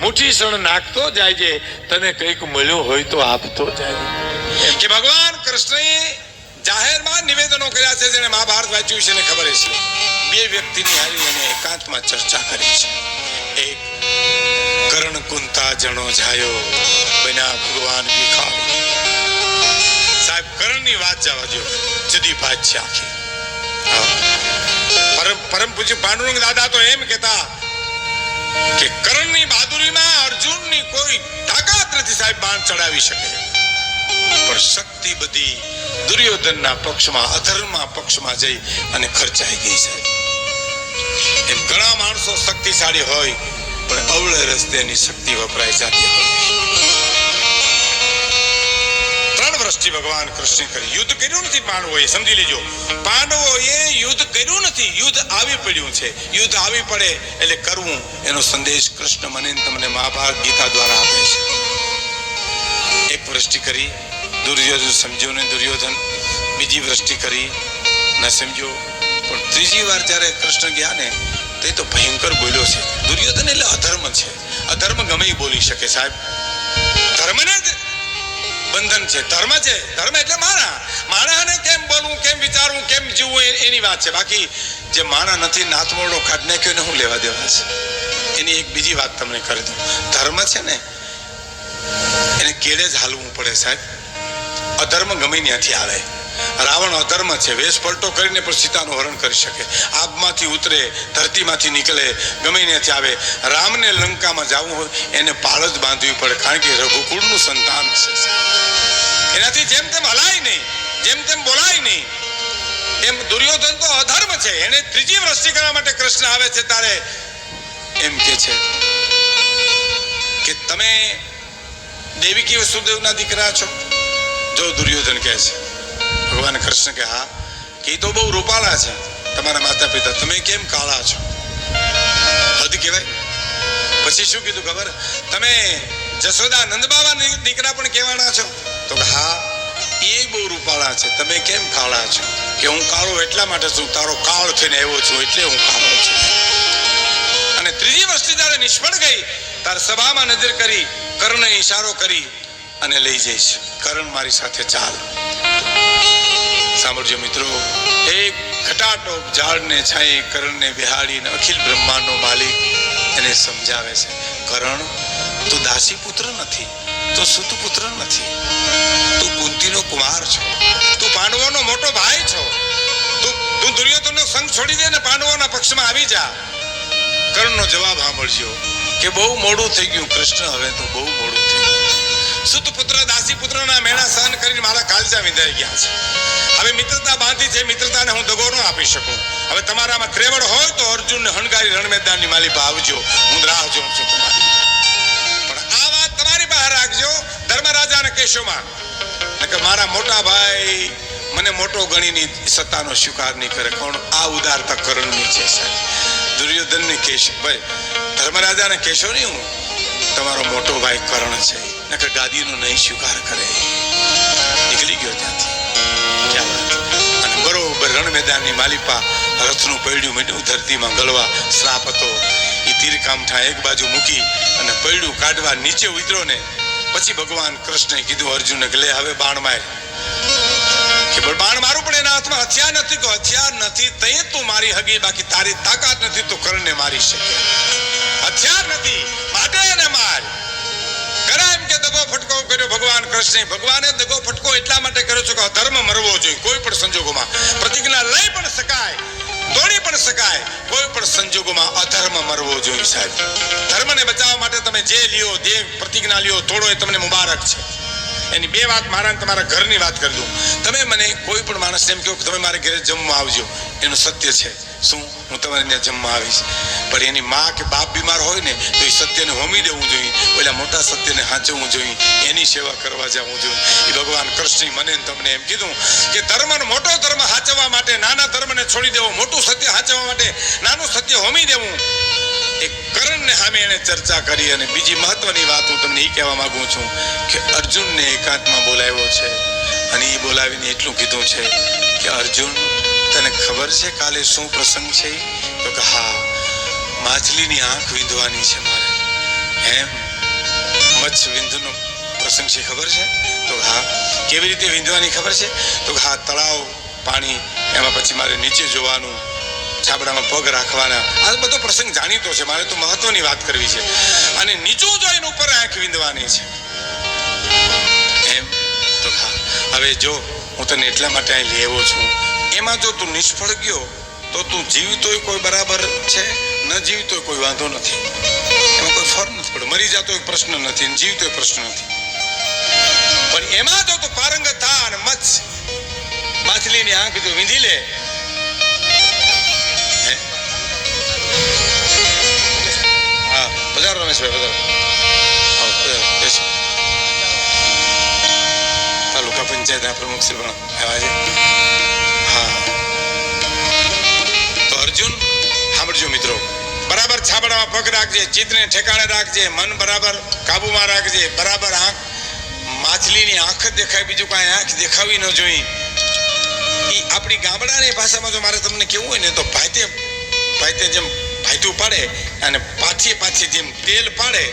મુઠ્ઠી સણ નાખતો જાય છે. તને કંઈક મળ્યું હોય તો આપતો જાય. કે ભગવાન કૃષ્ણએ જાહેરમાં નિવેદનો કર્યા છે જેને મહાભારત વાંચ્યું છે ખબર છે. બે વ્યક્તિની હારી અને એકાંતમાં ચર્ચા કરી છે. એક કરણ કુંતા જણો જાયો બન્યા ભગવાન ભીખાણ સાહેબ કરણની વાત જવા દો જુદી વાત છે આખી. પરમ પરમ પૂજ્ય પાંડુરંગ દાદા તો એમ કહેતા કે કરણની બહાદુરીમાં અર્જુનની કોઈ તાકાત નથી સાહેબ બાણ ચડાવી શકે. પણ શક્તિ બધી દુર્યોધનના પક્ષમાં, અધર્મના પક્ષમાં જઈ અને ખર્ચાઈ ગઈ છે એમ ઘણા માણસો શક્તિશાળી હોય, પણ અવળે રસ્તે એની શક્તિ વપરાય જતી હોય. ત્રણ ભગવાન કૃષ્ણ કરી. યુદ્ધ કર્યું નથી પાંડવોએ, સમજી લેજો. પાંડવોએ યુદ્ધ કર્યું નથી, યુદ્ધ આવી પડ્યું છે. યુદ્ધ આવી પડે એટલે કરવું, એનો સંદેશ કૃષ્ણ મને તમને મહાભારત ગીતા દ્વારા આપે છે. એક વૃષ્ટિ કરી, દુર્યોધન સમજ્યો ને દુર્યોધન. બીજી વૃષ્ટિ કરી, ન સમજ્યો પણ ત્રીજી વાર જ્યારે કૃષ્ણ ગયા ને, તે તો ભયંકર બોલ્યો છે. દુર્યોધન એટલે અધર્મ છે. અધર્મ ગમે બોલી શકે સાહેબ. ધર્મને બંધન છે. ધર્મ છે. ધર્મ એટલે માણા માણાને કેમ બોલવું, કેમ વિચારવું, કેમ જીવવું એની વાત છે. બાકી જે માણા નથી નાથમોડો કાઢ નાખ્યો ને હું લેવા દેવા છે. એની એક બીજી વાત તમને કરી દઉં. ધર્મ છે ને, એને કેળે જ હાલવું પડે સાહેબ. અધર્મ ગમે ત્યાંથી આવે. રાવણ અધર્મ છે. વેશ પલટો કરીને પણ સીતાનું હરણ કરી શકે. આબમાંથી ઉતરે, ધરતીમાંથી નીકળે, ગમે આવે. રામને લંકામાં જવું હોય, એને પાળ બાંધવી પડે, કારણ કે રઘુકુળનું સંતાન છે. એનાથી જેમ તેમ હલાય નહીં, જેમ તેમ બોલાય નહીં. એમ દુર્યોધન તો અધર્મ છે. એને ત્રીજી વૃષ્ટિ કરવા માટે કૃષ્ણ આવે છે તારે. એમ કે છે કે તમે દેવિકી વસુદેવના દીકરા છો? જો દુર્યોધન કહે છે. ભગવાન કૃષ્ણ કે, હા કે તો બહુ રૂપાળા છે તમારા માતા પિતા તમે કેમ કાળા છો? હદ કહેવાય. પછી શું કીધું ખબર? તમે જશોદા નંદબાબા દીકરા પણ કહેવાના છો. તો હા, એ બહુ રૂપાળા છે. તમે કેમ કાળા છો? કે, હું કાળો એટલા માટે છું, તારો કાળ થઈને આવ્યો છું એટલે હું કાળો છું. અને ત્રીજી વસ્તુ જ્યારે નિષ્ફળ ગઈ તાર સભામાં નજર કરી, કર્ણને ઈશારો કરી અને લઈ જઈશ. કરણ મારી સાથે ચાલ. સાંભળજો મિત્રો. એક ખટાટો ઝાડને છાંયે, કરણને બિહાડીને અખિલ બ્રહ્માંડનો માલિક એને સમજાવે છે. કરણ, તું દાસી પુત્ર નથી, તું સુત પુત્ર નથી. તું કુંતીનો કુમાર છો, તું પાંડવોનો મોટો ભાઈ છો. તું તું દુર્યોધનનો સંગ છોડી દે ને પાંડવોના પક્ષમાં આવી જા. કર્ણનો જવાબ સાંભળજો કે બહુ મોડું થઈ ગયું. કૃષ્ણ, હવે તો બહુ મોડું થઈ ગયું. સુત પુત્ર દાસી પુત્રના મેળા સહન કરીને મારા કાલજા વિંધાઈ ગયા છે. હવે મિત્રતા બાંધી છે, મિત્રતાને હું દગો ન આપી શકું. હવે તમારામાં ત્રેવડ હોય તો અર્જુનને હણગારી રણ મેદાનની માલી આવજો. હું રાહ જોઉં છું તમારી. પણ આ વાત તમારી બહાર રાખજો, ધર્મરાજાને કેશોમાં. કે મારા મોટા ભાઈ મને મોટો ગણીની સત્તાનો સ્વીકાર નહીં કરે. કોણ? આ ઉદારતા કરણની છે સાહેબ. દુર્યોધનને કેશ ભાઈ, ધર્મરાજાને કેશો નહીં હું? તમારો મોટો ભાઈ કરણ છે. નકર ગાદીનો નહીં સ્વીકાર કરે. નીકળી ગયો ત્યાંથી. અને બરોબર રણ મેદાનની માલિપા રથનું પૈડું મીંડું ધરતીમાં ગળવા શ્રાપ હતો. એ તીરકામઠા એક બાજુ મૂકી અને પૈડું કાઢવા નીચે ઉતર્યો ને પછી ભગવાન કૃષ્ણે કીધું, અર્જુનને કે, લે, હવે બાણ માર. કે બાણ મારું પણ એના હાથમાં હથિયાર નથી. તો હથિયાર નથી તે તું મારી હગી, બાકી તારી તાકાત નથી તો કરણને મારી શકે. હથિયાર નથી. કર્યો ભગવાન કૃષ્ણ. ભગવાને દગો ફટકો એટલા માટે કર્યો છે કે ધર્મ મરવો જોઈએ. કોઈ પણ સંજોગોમાં. પ્રતિજ્ઞા લઈ પણ શકાય, તોડી પણ શકાય. કોઈ પણ સંજોગોમાં અધર્મ મરવો જોઈએ સાહેબ. ધર્મને બચાવવા માટે તમે જે લ્યો, જે પ્રતિજ્ઞા લ્યો, તોડો એ તમને મુબારક છે. એની બે વાત મારા તમારા ઘરની વાત કરજો તમે મને કોઈ પણ માણસને એમ કહો કે તમે મારે ઘરે જમવા આવજો. એનું સત્ય છે. શું? હું તમારે ત્યાં જમવા આવીશ. પણ એની માં કે બાપ બીમાર હોય ને, તો એ સત્યને હોમી દેવું જોઈએ. પેલા મોટા સત્યને સાચવવું જોઈએ. એની સેવા કરવા જવું જોઈએ. એ ભગવાન કૃષ્ણ મને તમને એમ કીધું કે ધર્મનો મોટો ધર્મ સાચવવા માટે, નાના ધર્મને છોડી દેવો, મોટું સત્ય સાચવવા માટે, નાનું સત્ય હોમી દેવું. એક કરણને સામે એને ચર્ચા કરી અને બીજી મહત્વની વાત હું તમને એ કહેવા માંગુ છું કે અર્જુનને એકાંતમાં બોલાવ્યો છે. અને એ બોલાવીને એટલું કીધું છે કે અર્જુન, તને ખબર છે કાલે શું પ્રસંગ છે? તો કે હા, માછલીની આંખ વિંધવાની છે મારે. એમ મચ્છ વિંધનો પ્રસંગ છે, ખબર છે? તો હા, કેવી રીતે વિંધવાની ખબર છે? તો હા, તળાવ પાણી એમાં પછી મારે નીચે જોવાનું છાબડામાં પગ રાખવાના. આ બધો પ્રસંગ જાણીતો છે. મારે તો મહત્વની વાત કરવી છે. અને નીચું જોઈને ઉપર આંખ વિંધવાની છે. એમ? તો હવે જો હું તને એટલા માટે અહીં લેવો છું. એમાં જો તું નિષ્ફળ ગયો, તો તું જીવતોય કોઈ બરાબર છે? ન જીવતોય કોઈ વાંધો નથી. એમાં કોઈ ફર નથી પડે મરી જતો પ્રશ્ન નથી જીવતો પ્રશ્ન નથી. પણ એમાં જો તું પારંગત થા અને મચ્છ, માછલીની આંખ જો વીંધી લે હા પધારો રમેશભાઈ બેસો. તાલુકા પંચાયતના પ્રમુખ શ્રી પણ છે હા તો અર્જુન સાંભળજો મિત્રો બરાબર છાબડામાં પગ રાખજે ચિત્તને ઠેકાણે રાખજે મન બરાબર કાબુમાં રાખજે બરાબર આંખ માછલીની આંખ જ દેખાય બીજું કાંઈ આંખ દેખાવી ન જોઈ એ આપણી ગામડાની ભાષામાં જો મારે તમને કેવું હોય ને તો ભાતે ભાતે જેમ ભાઈતું પાડે અને પાછી પાછી જેમ તેલ પાડે,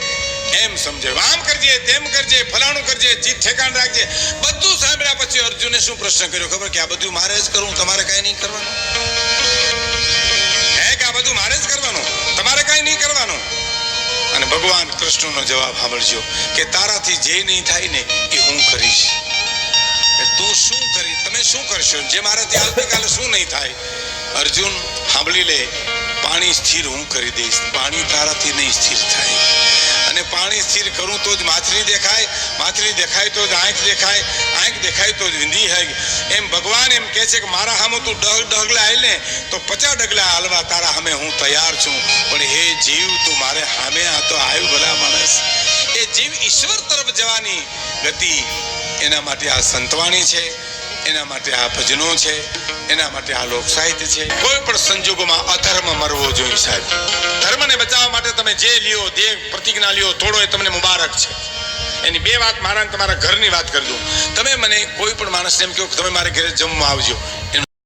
એમ સમજે. આમ કરજે, તેમ કરજે, ફલાણું કરજે, જીત ઠેકાણ રાખજે. બધું સાંભળ્યા પછી અર્જુને શું પ્રશ્ન કર્યો? ખબર કે આ બધું મારે જ કરવું, તમારે કાંઈ નહીં કરવાનું. હે કે આ બધું મારે જ કરવાનું? તમારે કાંઈ નહીં કરવાનું? અને ભગવાન કૃષ્ણનો જવાબ સાંભળજો કે તારાથી જે નહીં થાય ને એ હું કરીશ. તું શું કરી? તમે શું કરશો? જે મારાથી આવતીકાલે શું નહીં થાય? અર્જુન સાંભળી લે. પાણી સ્થિર હું કરી દઈશ. પાણી તારાથી નહીં સ્થિર થાય. અને પાણી સ્થિર કરું તો જ માછલી દેખાય માછલી દેખાય તો જ આંખ દેખાય આંખ દેખાય તો જ વિંધી હોય એમ ભગવાન એમ કહે છે કે મારા સામે તું ડગ ડગલા હાલ ને, તો પચાસ ડગલા હાલવા તારા સામે હું તૈયાર છું. પણ હે જીવ, તું મારે સામે આ તો આવ્યું ભલા માણસ. એ જીવ ઈશ્વર તરફ જવાની ગતિ એના માટે આ સંતવાણી છે. એના માટે આ ભજનો છે, એના માટે આ લોક સાહિત્ય છે. કોઈ પણ સંજોગોમાં અધર્મ મરવો જોઈએ સાહેબ. ધર્મને બચાવવા માટે તમે જે લ્યો દેહ પ્રતિજ્ઞા લ્યો તોડો એ તમને મુબારક છે. એની બે વાત મારા તમારા ઘરની વાત કરી દઉં. તમે મને કોઈ પણ માણસને એમ કહો કે તમે મારે ઘરે જમવા આવજો.